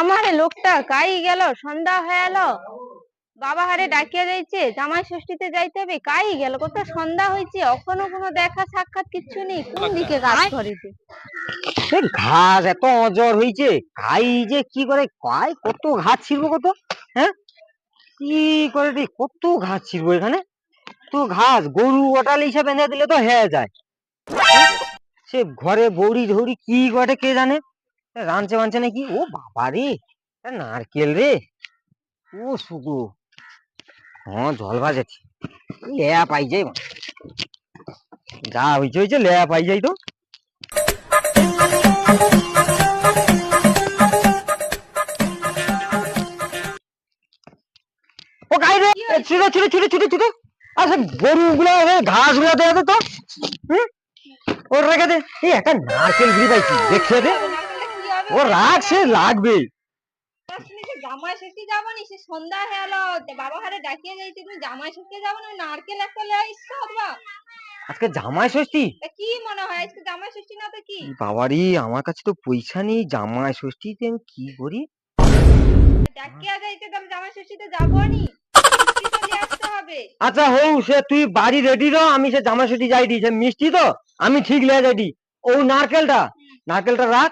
আমার লোকটা কাই গেল? সন্ধ্যা হয়ে এলো। বাবা হারে ডাকিয়া যাইছে জামাই ষষ্ঠীতে যাইতে হবে কাই গেল? কত সন্ধ্যা হয়েছে এখনও কোনো দেখা সাক্ষাৎ কিচ্ছু নেই কোন দিকে কাজ করেছে ঘাস এত অজর হয়েছে খাই যে কি করে কাই কত ঘাস ছিড়বো কত? হ্যাঁ? কি করে কত ঘাস ছিড়বো এখানে? তো ঘাস গরু ওটাল হিসাবে বেঁধে দিলে তো হয়ে যায়? সে ঘরে বৌড়ি ঝৌড়ি কি করে কে জানে? রাঁধছে বানছে নাকি? ও বাবা রে! নারকেল রে! ও সুগু হ্যাঁ জল বাজেছে। লেয়া পাই যাই যা হয়েছে হয়েছে লেয়া পাই যাই তো। ও গাই রে! ছুটে ছুটে ছুটে ছুটে ছুটে আচ্ছা গরু গুলো ঘাসগুলো দেওয়া তো। হুম? ওর রেখে দে। এই একটা নারকেল ঘুরি পাইছি দেখে দে। ও রাখ সে লাগবে। জামাই ষষ্ঠী যাব নি সে সন্ধ্যা বাবা হারে ডাকিয়ে যাইছে তুমি জামাই ষষ্ঠী যাব না নারকেল একটা লেয়া ইচ্ছা হবা আজকে জামাই ষষ্ঠী? তা কি মনে হয় আজকে জামাই ষষ্ঠী না তো কি? বাবারি আমার কাছে তো পয়সা নেই জামাই ষষ্ঠীতে আমি কি করি? ডাকিয়া যাইতে জামাই ষষ্ঠীতে যাব নি। হবে? আচ্ছা হৌ সে তুই বাড়ি রেডি রো আমি সে জামাই ষষ্ঠী যাই দি সে মিষ্টি তো আমি ঠিক লিয়ে যাই দি ও নারকেলটা নারকেলটা রাখ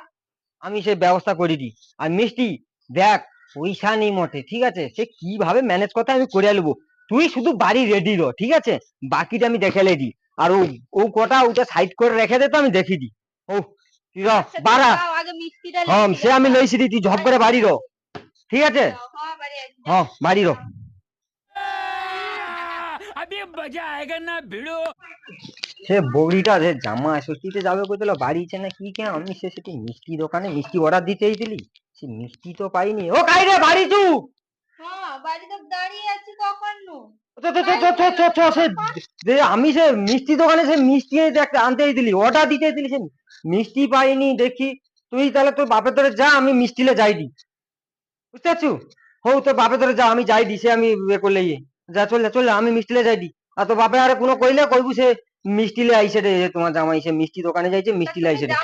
আমি সে ব্যবস্থা করে দিই। আর মিষ্টি দেখ পয়সা নেই মোটে ঠিক আছে? সে কীভাবে ম্যানেজ করতে আমি করে নেব তুই শুধু বাড়ি রেডি রো ঠিক আছে? বাকিটা আমি দেখে লেদি আর ও ও কটা ওটা সাইড করে রেখে দে তো আমি দেখি দি ও তুই র আচ্ছা, বাড়া। হ্যাঁ সে আমি। লইছি দি তুই ঝপ করে বাড়ি রো। ঠিক আছে। হ্যাঁ বাড়ি রো। अभी मजा आएगा ना भिड़ो সে বৌড়িটা যে জামা ষষ্ঠীতে যাবে কইছিল বাড়িছে না কি কেন আমি সে সেটি মিষ্টি দোকানে মিষ্টি অর্ডার দিতেই দিলি সে মিষ্টি তো পাইনি ও কাই রে বাড়ি তু হ্যাঁ বাড়িতে দাঁড়িয়ে আছি কখন নু চ, চ, চ, চ, চ, চ, চ, সে যে আমি সে মিষ্টি দোকানে সে মিষ্টি এই দেখ আনতেই দিলি অর্ডার দিতেই দিলি সে মিষ্টি পাইনি দেখি তুই তাহলে তোর বাপের ধরে যা আমি মিষ্টিলে যাই দি বুঝতে পারছু হৌ তোর বাপের ধরে যা আমি যাই দি সে আমি এ করলে ইয়ে। যা চল চল আমি মিষ্টিলে যাই দি। আর তোর বাপে আরে কোনো কইলে কইবু সে মিষ্টিলে আইসে রে তোমার জামাই সে মিষ্টি দোকানে যাইছে মিষ্টিলে আইসে রে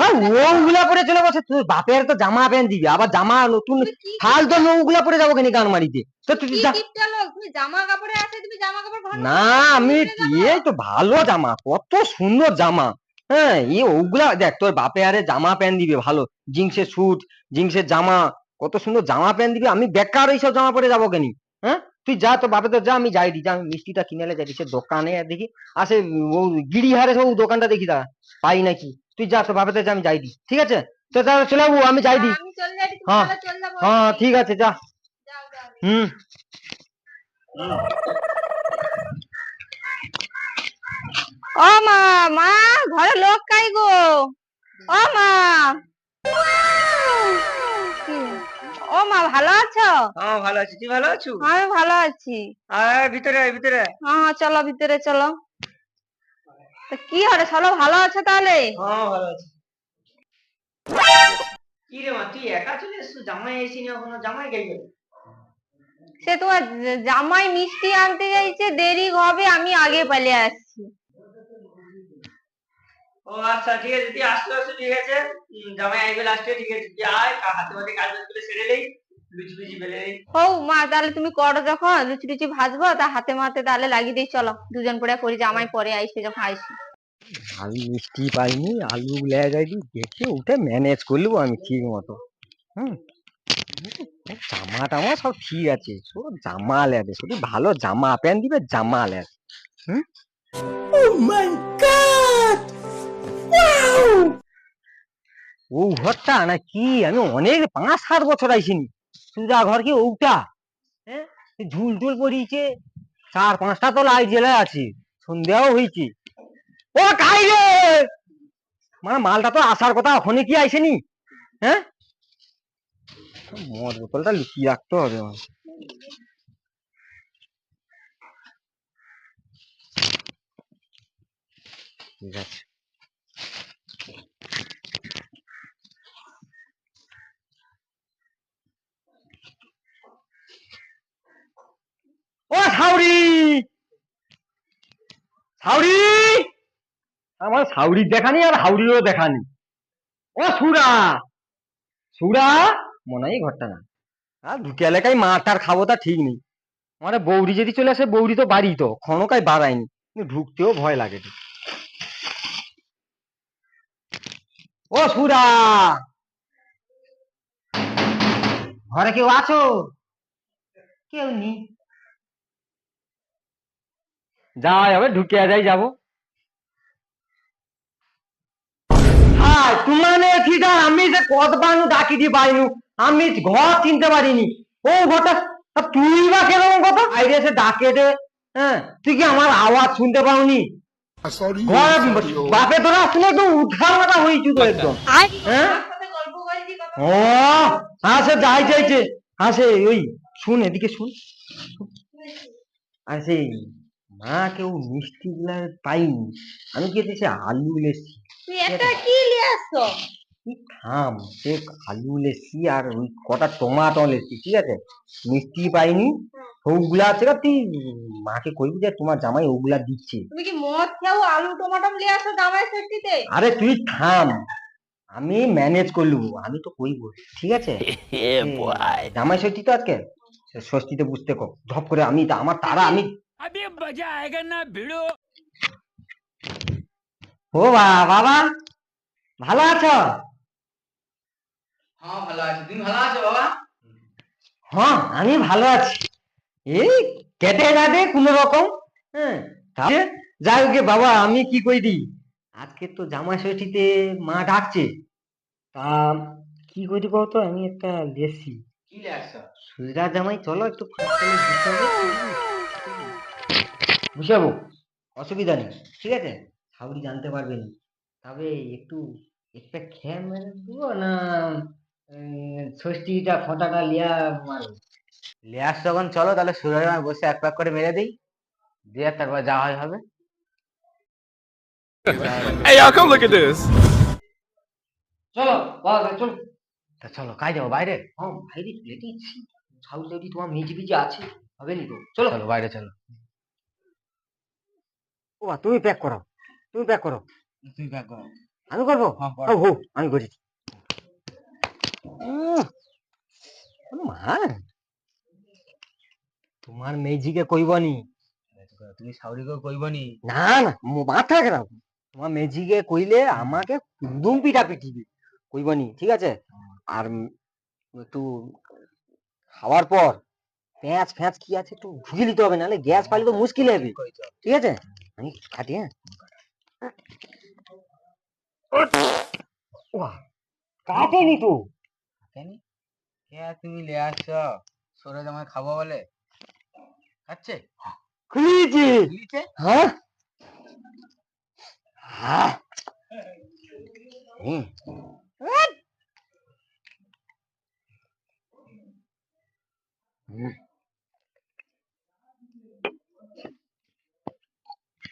হ্যাঁ ওগুলা পরে চলে বসে তোর বাপের তো জামা প্যান্ট দিবি আবার জামা নতুন ফাল তো ওগুলা পরে যাব কেন গান মারিতে? তো তুই কি যা কিপটা লোক? তুমি জামা কাপড়ে আছে তুমি জামা কাপড় না আমি এই তো ভালো জামা কত সুন্দর জামা। হ্যাঁ এই ওগুলা দেখ তোর বাপে আরে জামা প্যান্ট দিবে ভালো। জিন্সের স্যুট জিন্সের জামা কত সুন্দর জামা প্যান্ট দিবে আমি বেকার এইসব জামা পরে যাব কেন? হ্যাঁ? তুই যা তোর বাপে তো যা আমি যাই দি যা আমি মিষ্টিটা কিনে এলে যাই সে দোকানে আর দেখি আসে ও গিড়ি হারে সব দোকানটা দেখি দা পাই নাকি। তুই যা তোর বাপে তো যা আমি যাই দি ঠিক আছে? তো তাহলে চলে যাব আমি যাই দি আমি চলে হ্যাঁ, হ্যাঁ ঠিক আছে যা। যাও যাও হুম। ও মা মা ঘরে লোক কাই গো? ও মা। মা ভালো আছো? হ্যাঁ ভালো আছি। তুই ভালো আছো? আমি ভালো আছি। আয় ভিতরে আয় ভিতরে। হ্যাঁ চলো ভিতরে চলো। তা কি হরে চলো ভালো আছো তাহলে? হ্যাঁ ভালো আছি। কি রে মা তুই একা চলে এসছো জামাই এসিনি এখনও? জামাই গেল সে তোমার জামাই মিষ্টি আনতে যাইছে দেরি হবে আমি আগে পালিয়ে আসছি। ও আচ্ছা ঠিক আছে তুই আসতে আসতে ঠিক আছে। জামাই আইবে লাস্টে ঠিক আছে তুই আয় কা- হাতে হাতে কাজ বাজ করে সেরে নেই। লুচি লুচি বেলে নেই। হৌ মা তাহলে তুমি করো যখন লুচি লুচি ভাজবো তা হাতে মাতে তাহলে লাগিয়ে দিই চলো। দুজন পরে করি জামাই পরে আইসে যখন আইসি। আমি মিষ্টি পাইনি আলু লেয়া যায়নি দেখে উঠে ম্যানেজ করলবো আমি ঠিক মতো। হুম? জামা টামা সব ঠিক আছে শুধু জামা লেবে শুধু ভালো জামা প্যান্ট দিবে জামা লেবে হুম? ও ঘরটা না কি আমি অনেক পাঁচ সাত বছর আইসিনি। সুজা ঘর কি ওটা? হ্যাঁ ঝুল টুল পড়িয়েছে চার পাঁচটা তো লাইট জ্বেলে আছে, সন্ধ্যাও হয়েছে ও কাই রে মানে মালটা তো আসার কথা ওখানে কি আইসেনি? হ্যাঁ মদ বোতলটা লুকিয়ে রাখতে হবে আমার। ঠিক আছে। ও সাউরি সাউরি আমার সাউরির দেখানি আর হাউরিরও দেখানি। ও সুরা। সুরা মনে হয় ঘরটা না। আর ঢুকে এলাকায় মাটার খাব তা ঠিক নেই। আমার বৌরি যদি চলে আসে বৌরি তো বাড়ি তো ক্ষণকায় বাড়ায়নি। ঢুকতেও ভয় লাগে ও সুরা। ঘরে কেউ আছো? কেউ নেই। যাওয়া যাবে ঢুকে যাই যাব। হাই তোমানে ঠিক আমি যে কত বানু ডাকি দিয়ে পাইনু আমি ঘর চিনতে পারিনি। ও ঘরটা তুই বা কেরকম কথা? বাইরে এসে ডাকে দে হ্যাঁ তুই কি আমার আওয়াজ শুনতে পাওনি? Video. বাপে তোরা শুনে একদম উদ্ধার মাথা হয়েছি তো একদম। হ্যাঁ? গল্প করেছি কথা ও আসে যাই। চাইছে আসে ওই শুন এদিকে শুন। আর সেই। মা কেউ মিষ্টি গুলা পাইনি। আমি কি দিয়েছি আলু লেসি তুই এটা কি নিয়ে আসছো তুই থাম সে আলু লেসি আর ওই কটা টমাটো লেসি ঠিক আছে? মিষ্টি পাইনি। ওগুলা আছে না, তুই মাকে কইবি যে তোমার জামাই ওগুলা দিচ্ছে। তুমি কি মদ খাও আলু টমাটো নিয়ে আসো জামাই ষষ্ঠীতে আরে তুই থাম আমি ম্যানেজ করলু আমি তো কইব ঠিক আছে? জামাই ষষ্ঠী তো আজকে? সে ষষ্ঠীতে বুঝতে কো ধপ করে আমি তা- আমার তারা আমি अभी मजा आएगा ना भिड़ो ও বা বাবা ভালো আছো হ্যাঁ ভালো আছি তুমি ভালো আছো বাবা হ্যাঁ আমি ভালো আছি এই কেটে যাবে কোন রকম হ্যাঁ তাহলে যাই হোক গে বাবা আমি কি কই দি আজকে তো জামাই ষষ্ঠীতে মা ডাকছে তা কি করি বলতো আমি একটা লেসি কি লাগছো সুবিধা জামাই চলো একটু ফাঁকতালে গুছাবো বুঝাবো অসুবিধা নেই ঠিক আছে? সাউরি জানতে পারবে না তবে একটু একটা খেয়ে মেরে দেবো না ষষ্ঠীটা ফটাটা লিয়া মারবো? লিয়াস যখন চলো তাহলে মায় বসে এক প্যাক করে মেরে দিই। দিয়ে তারপর যাওয়া হয় হবে। Hey, y'all, come look at this. চলো বাবা চলো। তা চলো কাজ যাব বাইরে? হ্যাঁ ভাইরে প্লেটে সাউথ লেডি তোমার মেজি ফিজি আছে হবে নি তো? চলো। চলো বাইরে চলো। ও তুমি প্যাক করো। তুমি প্যাক করো। তুমি প্যাক করো। আমি করব? হ্যাঁ, হো আমি করি উম, মা তোমার মেজিকে কইবনি তুমি সাউরিকেও কইবনি না? না মো- মাথা খারাপ। তোমার মেজিকে কইলে আমাকে দুম পিটা পিটিবি। কইবনি ঠিক আছে? আর একটু খাওয়ার পর পেঁয়াজ ফ্যাঁচ কি আছে একটু ঢুকে নিতে হবে নাহলে গ্যাস পাইলে তো মুশকিল হবে। ঠিক আছে? আমি কাটি হ্যাঁ কাটেনি তো। কেনি কে তুমি লিয়াস সরে জামাই খাব বলে। খাচ্ছে? খুলিয়েছি। লিচে হ্যাঁ? হ্যাঁ। হুম। হুম।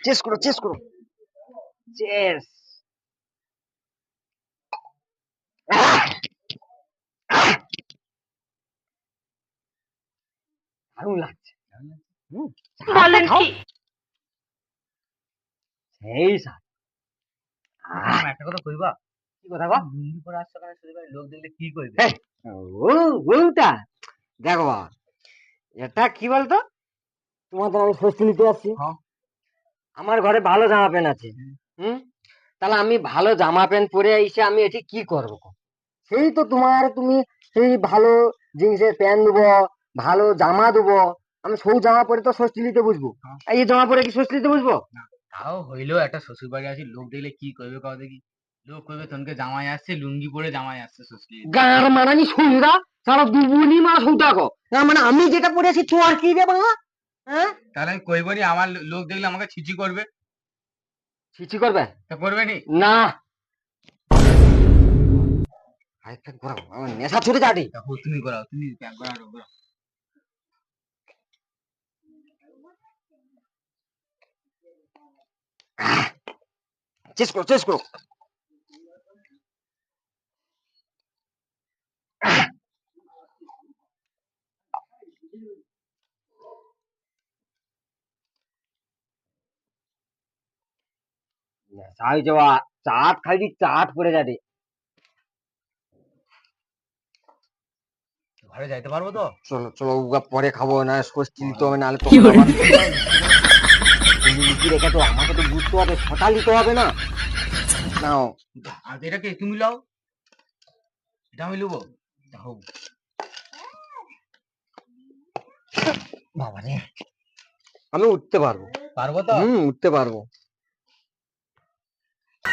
চেস করো চেস করো। চেস দারুণ লাগছে। বলেন কি? সেই স্বাদ। একটা কথা কইবা? কি কথা? লুঙ্গি পরে আসছো কেন শুধু লোক দেখলে কি কইবে? এই, ও ওটা দেখো এটা কি বলতো? তোমার তো আমি ষষ্ঠী নিতে আসছি। হ্যাঁ। আমার ঘরে ভালো জামা প্যান্ট আছে। হুম। তাহলে আমি ভালো জামা প্যান্ট পরে এসে আমি এটি কি করব? সেই তো তোমার তুমি সেই ভালো জিন্সের প্যান্ট দেবো ভালো জামা দেবো আমি সৌ জামা পরে তো ষষ্ঠী নিতে বুঝব। এই জামা পরে কি ষষ্ঠী নিতে বুঝব? তাও হইলেও একটা শ্বশুর বাড়ি আছি লোক দেখলে কি কইবে কাউ দেখি? লোক কইবে তনকে জামাই আসছে লুঙ্গি পরে জামাই আসছে শ্বশুর গার মানানি শুনরা সারা দুবুনি মা সৌদাগো না মানে আমি যেটা পরে আছি তোমার কি রে বাবা হ্যাঁ? তাহলে আমি কইবনি আমার লোক দেখলে আমাকে ছিচি করবে। ছিছি করবে? তা করবে নি? না। আরেকটা ঘোরাও আমার নেশা ছুটে যাটি তুমি করাও তুমি আরও করাও। চেস করো চেস করো। সাই যাওয়া চাট খাইছি চাট পড়ে যাবে। ঘরে যাইতে পারব তো? চলো চলো উগা পরে খাব না হবে নাহলে তো। তুমি রেখে আমাকে তো বুঝতে হবে ছটা নিতে হবে না। নাও। আর এটা কে তুমি লাও? এটা আমি লুবো। যাও বাবা রে আমি উঠতে পারব। পারব তো? হুম উঠতে পারব ঠিক চলে যাব তুমি দেখো আমি ঠিক চলে যাব আজো আজো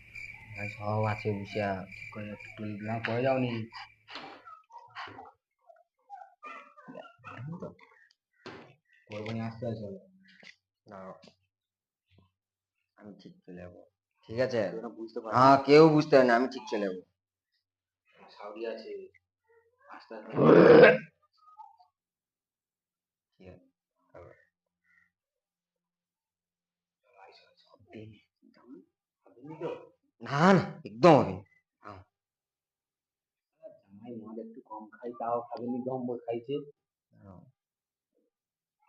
সব আছে বুঝিয়া করে একটু না পরে যাওনি। করব নিয়ে আসতে আছে না আমি ঠিক চলে যাব। ঠিক আছে? হ্যাঁ কেউ বুঝতে পারে না আমি ঠিক চলে যাব। সাউদি আছে। আস্তে আস্তে আছে তারপর। না না একদম হবে। জামাই মদ একটু কম খাই তাও খাবেনি দম খাইছে। না।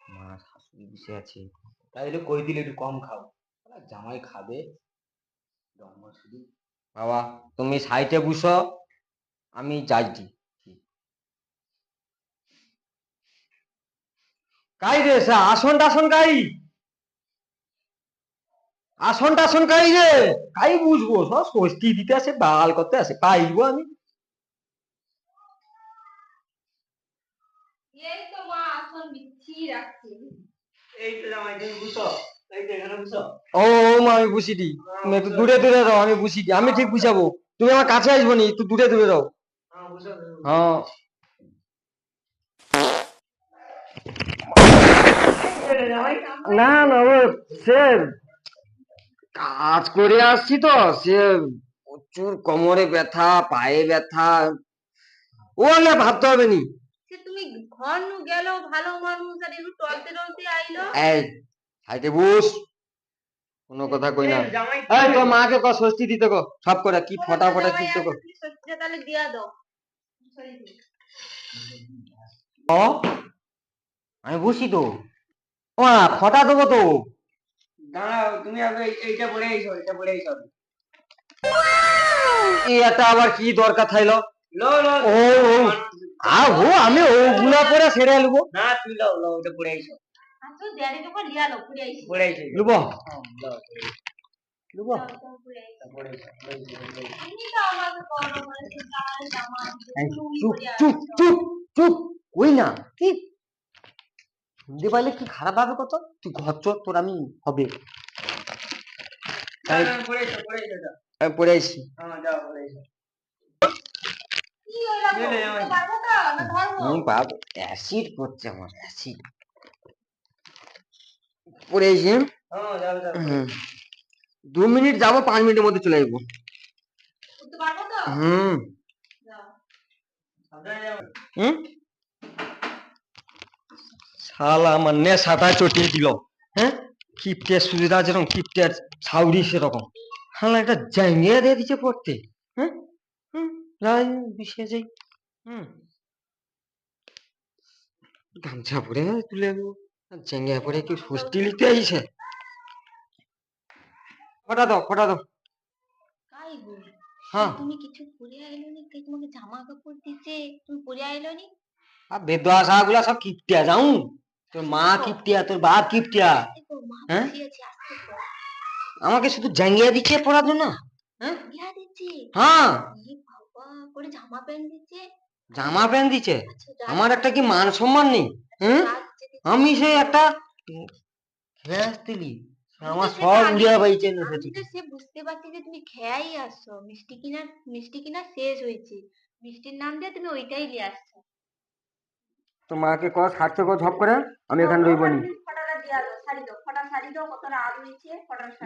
মা শাশুড়ি বসে আছে। তাই হলে কই দিলে একটু কম খাও? জামাই খাবে। শুধু। বাবা তুমি সাইডে বুঝো আমি যাইছি। কাই রে আসন টাসন কাই? আসন টাসন কাই রে? কাই বুঝব? সব ষষ্ঠী দিতে আসে বাল করতে আসে পাইবো আমি। এই তো মা আসন বিছিয়ে রাখছি। এই তো জামাই তুমি বুঝো এই তো এখানে বুঝো ও মা আমি বুঝি দি একটু দূরে দূরে যাও আমি বুঝি দি আমি ঠিক বুঝাবো। তুমি আমার কাছে আসব নি একটু দূরে দূরে হ্যাঁ হ্যাঁ। না না ও কাজ করে আসছি তো সে প্রচুর কোমরে ব্যথা পায়ে ব্যথা। ও না ভাবতে হবে নি। সে তুমি ঘর নু গেল ভালো টলতে টলতে আইলো। এই বস। কোনো কথা কই না। এই তো মাকে ক ষষ্ঠী দিতে কো সব করে কি ফটা ফটা কি তাহলে দিয়া দাও। ও? আমি বসি তো। ও ফটা দেবো তো। দাঁড়াও তুমি আগে এইটা পরে আইছো এটা পরে আইছো এই একটা আবার কি দরকার থাইলো? লো লো ও ও আ হো আমি ওগুলা পরে সেরে নেব। না তুই লো লো এটা পরে আইছো ড্যাডি তো লিয়া লো পুরে আইছি আইছো লুবো। লুবো। আইছি আইছো চুপ চুপ চুপ চুপ ওই না? কি শুনতে পাইলে কি খারাপ হবে কত তুই ঘর চোর তোর আমি হবে। আমি পড়ে আসি অ্যাসিড করছে আমার অ্যাসিড। পড়ে আসি হ্যাঁ? হ্যাঁ। দু মিনিট যাব পাঁচ মিনিটের মধ্যে চলে আসব। করতে পারব তো? হুম। হুম? শালা আমার নেশাটা চটিয়ে দিল। হ্যাঁ? কিপটে সুবিধা যেরকম কিপটে ছাউরি সেরকম। শালা একটা জাঙ্গিয়া দিয়ে দিচ্ছে পড়তে। হ্যাঁ? হুম যাই বিষে যাই। হুম। গামছা পরে তুলে জাঙ্গিয়া পরে কি ষষ্ঠী লিখতে আইছে। ফটা দাও ফটা দাও। কাই গো? হ্যাঁ। তুমি কিছু পরে আইলো নি কে তোমাকে জামা কাপড় দিছে? তুমি পরে আইলো নি আর বেদোয়া গুলা সব কিপটিয়া যাও। তোর মা কিপটিয়া তোর বাপ কিপটিয়া। হ্যাঁ? আমাকে শুধু জাঙ্গিয়া দিচ্ছে পড়ার জন্য? হ্যাঁ? হ্যাঁ। জামা প্যান্ট দিচ্ছে। আচ্ছা আমার একটা কি মান সম্মান নেই? হ্যাঁ। আমি সেই একটা আমার সব উড়িয়া বাইছে তো সে বুঝতে পারছি যে তুমি খেয়াই আসছো। মিষ্টি কিনা মিষ্টি কিনা শেষ হয়েছে। মিষ্টির নাম দিয়ে তুমি ওইটাই নিয়ে আসছো। তো মাকে কর সারতে কর ঝপ করে? আমি এখানে রইব নি। দাও দাও ফটা দাও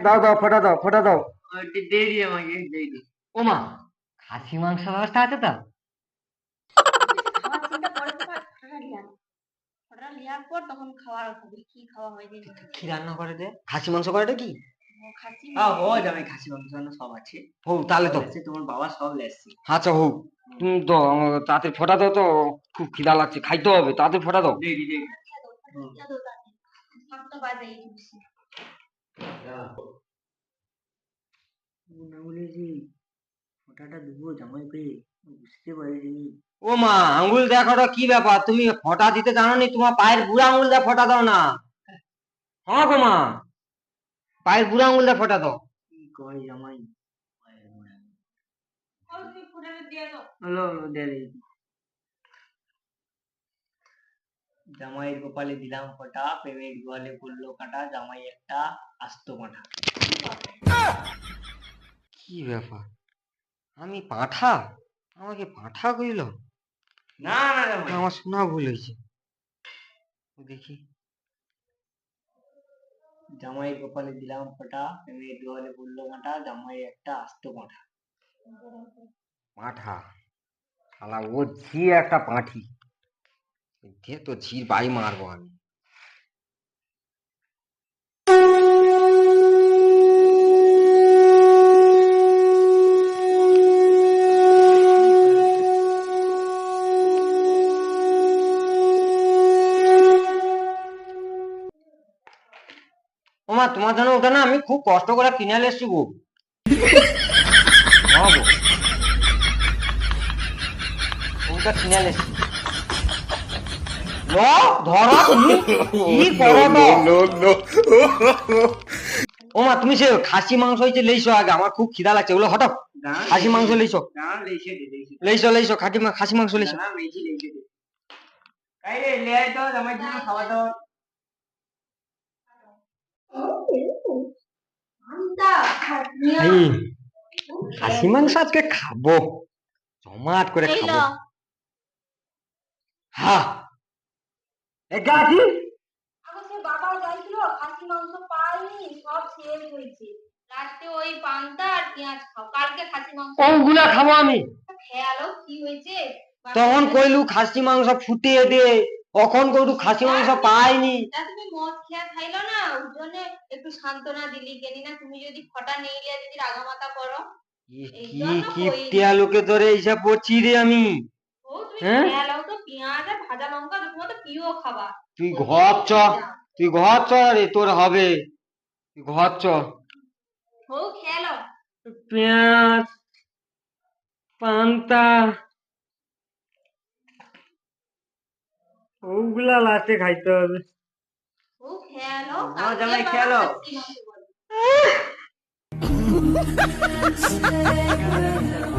ফটা দাও দাও। ফটা দাও ফটা দাও। ওইটা দিয়ে দিই আমাকে দিই ও মা খাসি মাংস ব্যবস্থা আছে তো? কি হয় রান্না করে দে? খাসি মাংস করে কি? হ্যাঁ ও জামাই খাসি মাংস রান্না সব আছে। হোক তাহলে তো। এসে তোমার বাবা সব লেসছে আচ্ছা হোক তুমি তো তাতে ফোটা দাও তো খুব খিদা লাগছে খাইতে হবে তাতে ফোটা দাও। দেখি দেখি। সাতটা বাজে এই বেশি না বলে যে ফোটাটা দেবো জামাই পেয়ে বুঝতে পারিনি। ও মা আঙ্গুল দেখো কি ব্যাপার? তুমি ফোঁটা দিতে জানো নি তোমার পায়ের বুড়া আঙ্গুল দিয়ে ফোঁটা দাও না। হ্যাঁ গো মা। পায়ের বুড়া আঙ্গুল দিয়ে ফোঁটা দাও। কি কয় জামাই? জামাইয়ের কপালে দিলাম ফোঁটা প্রেমের গোয়ালে পড়ল কাটা জামাই একটা আস্ত কাঁটা কি ব্যাপার? আমি পাঁঠা? আমাকে পাঁঠা কইল? না না জামাই। আমার শোনা ভুল হয়েছে। দেখি। জামাইয়ের গোপালে দিলাম ফোঁটা, মেয়ে দুয়ারে পড়ল কাঁটা জামাই একটা আস্ত মাঠা। পাঁঠা শালা, ও ঝি একটা পাঁঠি। দে তো ঝির, বাড়ি মারবো আমি। ওমা তোমার জন্য ওটা না আমি খুব কষ্ট করে কিনে এসছি গো। হ্যাঁ ওটা কিনে নিয়ে এসছি। ধরো তুমি কি করো তো? no, no. ওমা তুমি সে খাসি মাংস হয়েছে লেইছো আগে আমার খুব খিদা লাগছে। ওগুলো হঠাৎ খাসি মাংস লেইছো। লেইছে দে লেইছে খাসি মাংস লেইছো। রে লে তো জন্য খাওয়া দাওয়া এই, খাসি মাংস আজকে খাব। জমাট করে খাব। লো। এটা কি? আগে সে খাসি মাংস পাইনি সব শেষ হয়েছে। লাস্টে ওই পান্তা আর পেঁয়াজ খাও। কালকে খাসি মাংস খাব আমি। খেয়ালো কি হয়েছে? তখন কইলু খাসি মাংস ফুটিয়ে দে। কখন কইলু খাসি মাংস পাইনি তা তুমি মদ খেয়া খাইলো না? ওর জন্য একটু সান্ত্বনা দিলি কেনি না? তুমি যদি ফটা নেই লিয়া যদি রাগামাতা করো। কি জন্য কিপটিয়া লোকে ধরে এইসব পড়ছি রে আমি? ও তুমি হ্যাঁ? খেয়ালো তো পেঁয়াজ আর ভাজা লঙ্কা তোমার তো প্রিয় খাবার তুই ঘর চ তুই ঘর চ রে তোর হবে। তুই ঘর চ ও খেয়ালো পেঁয়াজ পান্তা ওগুলা লাস্টে খাইতে হবে ও খেয়ালো ও জামাই খেয়ালো।